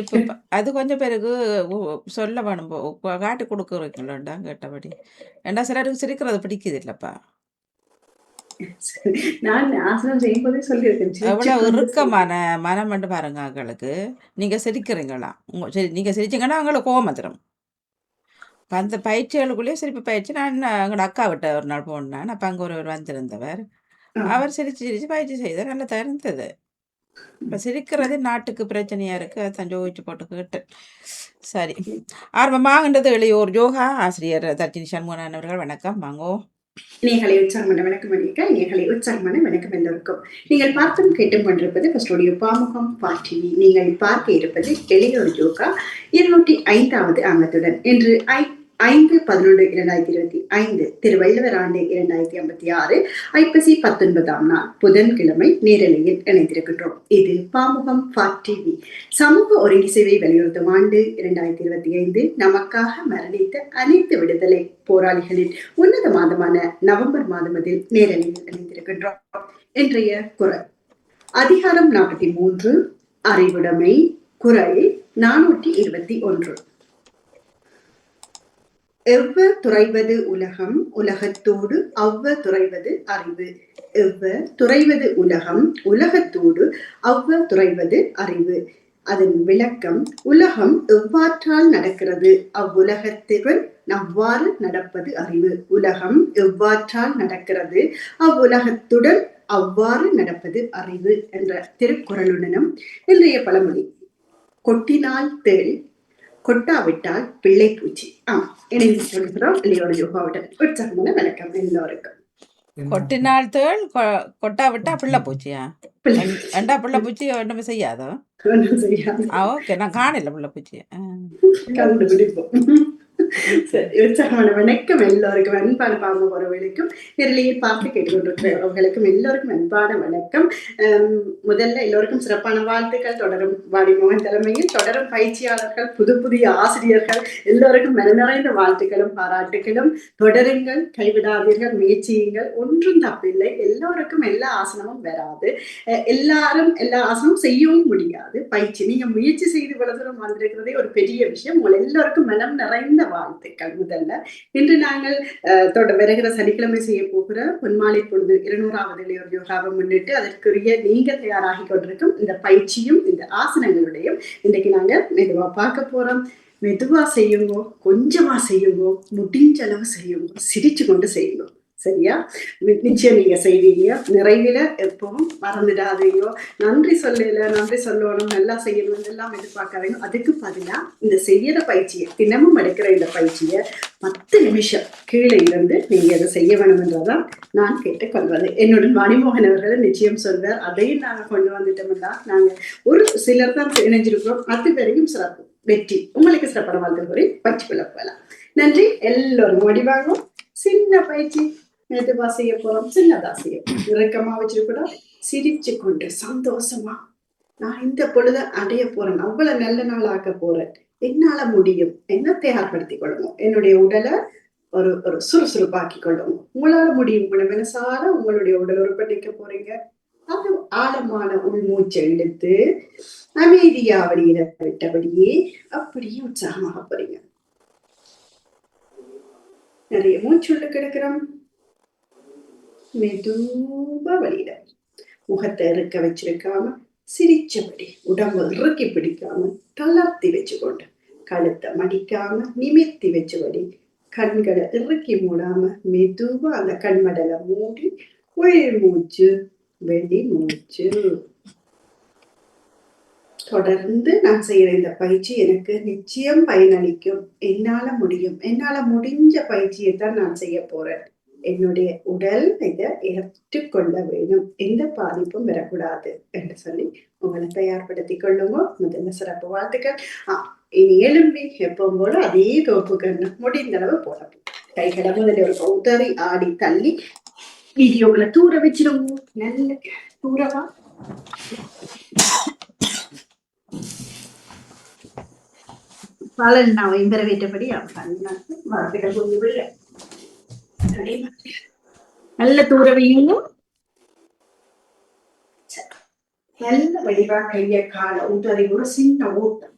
இப்ப அது கொஞ்சம் உ சொல்ல வேணும் காட்டி குடுக்குறீங்களாண்டா கேட்டபடி. ஏன்டா சிலருக்கு சிரிக்கிறது பிடிக்குதில்லப்பா. நான் ஆசனம் செய்யும்போதே சொல்லியிருக்கேன். எவ்வளோ சிரிச்சுக் கொண்டு செய். இறுக்கமான மனம் மட்டும் பாருங்க அங்களுக்கு. நீங்க சிரிக்கிறீங்களாம். உங்க சரி நீங்க சிரிச்சீங்கன்னா அவங்களுக்கு கோவம் வந்துரும். இப்ப அந்த பயிற்சிகளுக்குள்ளேயே சிரிப்பு பயிற்சி நான் எங்களோட அக்காவிட்ட ஒரு நாள் போனேன். அப்ப அங்க ஒருவர் வந்திருந்தவர். அவர் சிரிச்சு சிரிச்சு பயிற்சி செய்தார். நல்லா தான் இருந்தது. இப்போ சிரிக்கிறது நாட்டுக்கு பிரச்சனையா இருக்கு. அதை சஞ்சோகிச்சு போட்டுக்கிட்டேன் சரி. ஆரம்பமாகின்றது இளையோர் யோகா ஆசிரியர் தர்ஜினி சண்முகன் அவர்கள் வணக்கம். வாங்கோ. நேயர்களே உற்சாகமான வணக்கம் அணிக்க நேயர்களே உற்சாகமான வணக்கம் எல்லோருக்கும் நீங்கள் பார்த்தும் கேட்டும் கொண்டிருப்பது கஸ்டோடியோ பாமுகம் பாட்டிவி நீங்கள் பார்க்க இருப்பது எளியோர் யோகா இருநூற்றி ஐந்தாவது அங்கத்துடன் இன்று ஐ ஐந்து பதினொன்று இரண்டாயிரத்தி இருபத்தி ஐந்து திருவள்ளுவர் ஆண்டு இரண்டாயிரத்தி ஐம்பத்தி ஆறு ஐப்பசி பத்தொன்பதாம் நாள் புதன்கிழமை நேரலையில் இணைந்திருக்கின்றோம். இது பாமுகம் டிவி சமூக ஒருங்கிசைவை வலியுறுத்தும் ஆண்டு இரண்டாயிரத்தி இருபத்தி ஐந்து நமக்காக மரணித்த அனைத்து விடுதலை போராளிகளின் உன்னத மாதமான நவம்பர் மாதம் அதில் நேரலையில் இணைந்திருக்கின்றோம். இன்றைய குரல். அதிகாரம் நாற்பத்தி மூன்று அறிவுடைமை குரல் நானூற்றி இருபத்தி ஒன்று. எவ்வ துறைவது உலகம் உலகத்தோடு அவ்வ துறைவது அறிவு. எவ்வ துறைவது உலகம் உலகத்தோடு அவ்வ துறைவது அறிவு. அதன் விளக்கம் உலகம் எவ்வாற்றால் நடக்கிறது? அவ்வுலகத்துடன் அவ்வாறு நடப்பது அறிவு. உலகம் எவ்வாற்றால் நடக்கிறது? அவ்வுலகத்துடன் அவ்வாறு நடப்பது அறிவு என்ற திருக்குறளுடனும் இன்றைய பழமொழி. கொட்டினால் தேள் கொட்டாவிட்டால் பிள்ளை பூச்சி ஆமா இணைந்து சொல்கிறோம் இல்லையோட யோகாவுடன் உற்சாகமான வணக்கம் எல்லோருக்கும் கொட்டினால் தேள் கொ கொட்டா விட்டா பிள்ளை பூச்சியா? ஏன்டா பிள்ளை பூச்சி ஒண்ணுமே செய்யாதோ? ஒன்றும் செய்யாது ஆ ஓகே. நான் காணல பிள்ளை பூச்சிய. கண்டுபிடிப்போம் உற்சாகமான வணக்கம். எல்லோருக்கும் அன்பான பாம்பு உறவுகளுக்கும் நேரலையில் பார்த்து கேட்டுக்கொண்டிருக்கிற உறவுகளுக்கும் எல்லோருக்கும் அன்பான வணக்கம். முதல்ல எல்லோருக்கும் சிறப்பான வாழ்த்துக்கள். தொடரும் வாடிமோகன் தலைமையில் தொடரும் பயிற்சியாளர்கள் புது புதிய ஆசிரியர்கள் எல்லோருக்கும் மன நிறைந்த வாழ்த்துக்களும் பாராட்டுகளும் தொடருங்கள் கைவிடாதீர்கள் முயற்சியுங்கள். ஒன்றும் தப்பில்லை. எல்லோருக்கும் எல்லா ஆசனமும் வராது. எல்லாரும் எல்லா ஆசனமும் செய்யவும் முடியாது. பயிற்சி நீங்க முயற்சி செய்து இவ்வளவு வந்திருக்கிறதே ஒரு பெரிய விஷயம். உங்கள் எல்லோருக்கும் மனம் நிறைந்த வாழ்த்துக்கள் முதல்ல இன்று நாங்கள் தொட வருகிற சனிக்கிழமை செய்ய போகிற பொன்மாலை பொழுது இருநூறாவது இளையோர் யோகாவை முன்னிட்டு அதற்குரிய நீங்க தயாராகி கொண்டிருக்கும் இந்த பயிற்சியும் இந்த ஆசனங்களுடையும் இன்னைக்கு நாங்க மெதுவா பார்க்க போறோம். மெதுவா செய்யுங்கோ கொஞ்சமா செய்யுங்கோ முடிஞ்ச அளவு செய்யுங்கோ சிரிச்சு கொண்டு செய்யுங்கோ. சரியா? நிச்சயம் நீங்க செய்வீங்க. நிறைவில எப்பவும் மறந்துடாதீங்க. நன்றி சொல்லல நன்றி சொல்லணும் நல்லா செய்யணும் எல்லாம் எதிர்பார்க்காதீங்க. அதுக்கு பதிலா இந்த செய்யற பயிற்சியை தினமும் எடுக்கிற இந்த பயிற்சியை பத்து நிமிஷம் கீழே இருந்து நீங்க அதை செய்ய வேணும் என்றதான் நான் கேட்டுக்கொள்வது. என்னுடன் மணிமோகன் அவர்கள் நிச்சயம் சொல்வார் அதையும் நாங்க கொண்டு வந்துட்டோம்னா நாங்க ஒரு சிலர் தான் இணைஞ்சிருக்கிறோம். அது வரையும் சிறப்பு வெற்றி. உங்களுக்கு சிறப்பான வாழ்த்து கூறி கொள்ள போகலாம். நன்றி. எல்லோரும் முடிவாகும் சின்ன பயிற்சி. மெதுவா செய்ய போறோம் சின்னதா செய்ய போறோம் இறக்கமா வச்சிருக்கூடாது சிரிச்சு கொண்டு சந்தோஷமா? நான் இந்த பொழுத அடைய போறேன். அவ்வளவு நல்ல நாள் ஆக்க போறேன். என்னால முடியும்? என்ன தயார்படுத்தி கொள்ளணும் என்னுடைய உடலை ஒரு ஒரு சுறுசுறுப்பாக்கி கொள்ளணும் உங்களால முடியும். மனசார உங்களுடைய உடல் உறுப்பை போறீங்க. அது ஆழமான உள்மூச்சை இழுத்து அமைதியா வெளியில விட்டபடியே அப்படியே உற்சாகமாக போறீங்க. நிறைய மூச்சுள்ள கிடக்கிறோம். மெதுவா வழியிட முகத்தை இறுக்க வச்சிருக்காம சிரிச்சபடி உடம்பு இறுக்கி பிடிக்காம தளர்த்தி வச்சுக்கொண்டு கழுத்தை மடிக்காம நிமிர்த்தி வச்சபடி கண்களை இறுக்கி மூடாம மெதுவா அந்த கண்மடலை மூடி உயிர் மூச்சு வெளி மூச்சு. தொடர்ந்து நான் செய்யற இந்த பயிற்சி எனக்கு நிச்சயம் பயனளிக்கும். என்னால முடியும். என்னால முடிஞ்ச பயிற்சியை தான் நான் செய்ய போறேன். என்னுடைய உடல் இதை ஏற்று கொள்ள வேணும் எந்த பாதிப்பும் வரக்கூடாது என்று சொல்லி உங்களை தயார்படுத்தி கொள்ளுங்க. முதல்ல சிறப்பு வாழ்த்துக்கள். ஆ, இனி எலும்பி எப்பவும் போல அதே தோப்பு முடிந்த அளவு போடணும் கைகளை முதல்ல ஒரு உதறி ஆடி தள்ளி வீடியோக்களை தூர வச்சிருங்க. நல்ல தூரமா. பலன் நான் வரவேற்றபடி அவன் வார்த்தைகள் கொஞ்சம் விட நல்ல தூர நல்ல வடிவா கைய கால ஊத்தாதி ஒரு சின்ன ஊட்டம்.